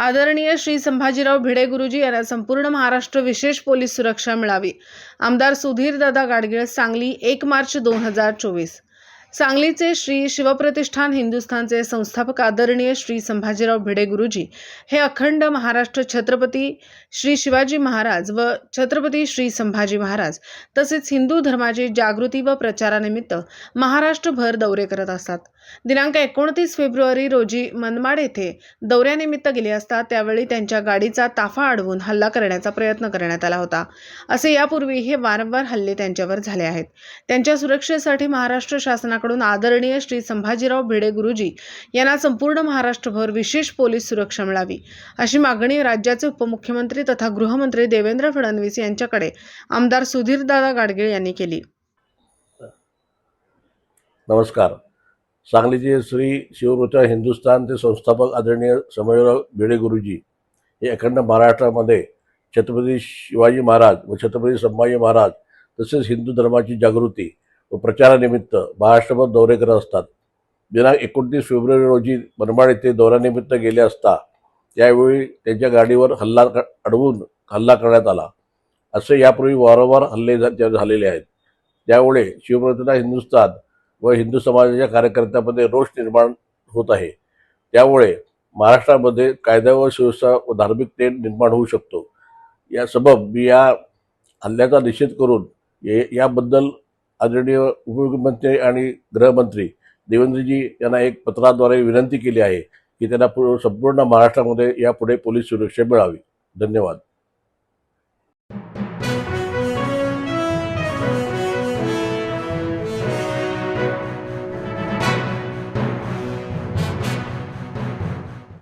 आदरणीय श्री संभाजीराव भिडे गुरुजी यांना संपूर्ण महाराष्ट्र विशेष पोलीस सुरक्षा मिळावी. आमदार सुधीर दादा गाडगीळ सांगली एक मार्च दोन हजार चोवीस. सांगलीचे श्री शिवप्रतिष्ठान हिंदुस्थानचे संस्थापक आदरणीय श्री संभाजीराव भिडे गुरुजी हे अखंड महाराष्ट्र छत्रपती श्री शिवाजी महाराज व छत्रपती श्री संभाजी महाराज तसेच हिंदू धर्माची जागृती व प्रचारानिमित्त महाराष्ट्रभर दौरे करत असतात. दिनांक एकोणतीस फेब्रुवारी रोजी मनमाड येथे दौऱ्यानिमित्त गेले असता त्यावेळी त्यांच्या गाडीचा ताफा अडवून हल्ला करण्याचा प्रयत्न करण्यात आला होता. असे यापूर्वी हे वारंवार हल्ले त्यांच्यावर झाले आहेत. त्यांच्या सुरक्षेसाठी महाराष्ट्र शासनाकडून आदरणीय श्री संभाजीराव भिडे गुरुजी यांना संपूर्ण महाराष्ट्रभर विशेष पोलीस सुरक्षा मिळावी. अशी मागणी राज्याचे उपमुख्यमंत्री तथा गृहमंत्री देवेंद्र फडणवीस यांच्याकडे आमदार सुधीरदादा गाडगीळ यांनी केली. नमस्कार. सांगलीचे श्री शिवरोचा हिंदुस्थानचे संस्थापक आदरणीय समयराव भिडे गुरुजी हे अखंड महाराष्ट्रामध्ये छत्रपती शिवाजी महाराज व छत्रपती संभाजी महाराज तसेच हिंदू धर्माची जागृती प्रचारानिमित्त महाराष्ट्रभर दौरे करत असतात. दिनांक एकोणतीस फेब्रुवारी रोजी मनमाड येथे दौऱ्यानिमित्त गेले असता त्यावेळी त्यांच्या गाडीवर हल्ला क- अडवून हल्ला करण्यात आला. असे यापूर्वी वारंवार हल्ले झालेले आहेत. त्यामुळे शिवप्रतिष्ठान हिंदुस्थान व हिंदू समाजाच्या कार्यकर्त्यांमध्ये रोष निर्माण होत आहे. त्यामुळे महाराष्ट्रामध्ये कायदा व सुव्यवस्था व धार्मिक तेढ निर्माण होऊ शकतो. या सबब मी या हल्ल्याचा निषेध करून ये याबद्दल आदरणीय उपमुख्यमंत्री आणि गृहमंत्री देवेंद्रजी यांना एक पत्राद्वारे विनंती केली आहे की त्यांना पु- संपूर्ण महाराष्ट्रामध्ये यापुढे पोलीस सुरक्षा मिळावी. धन्यवाद.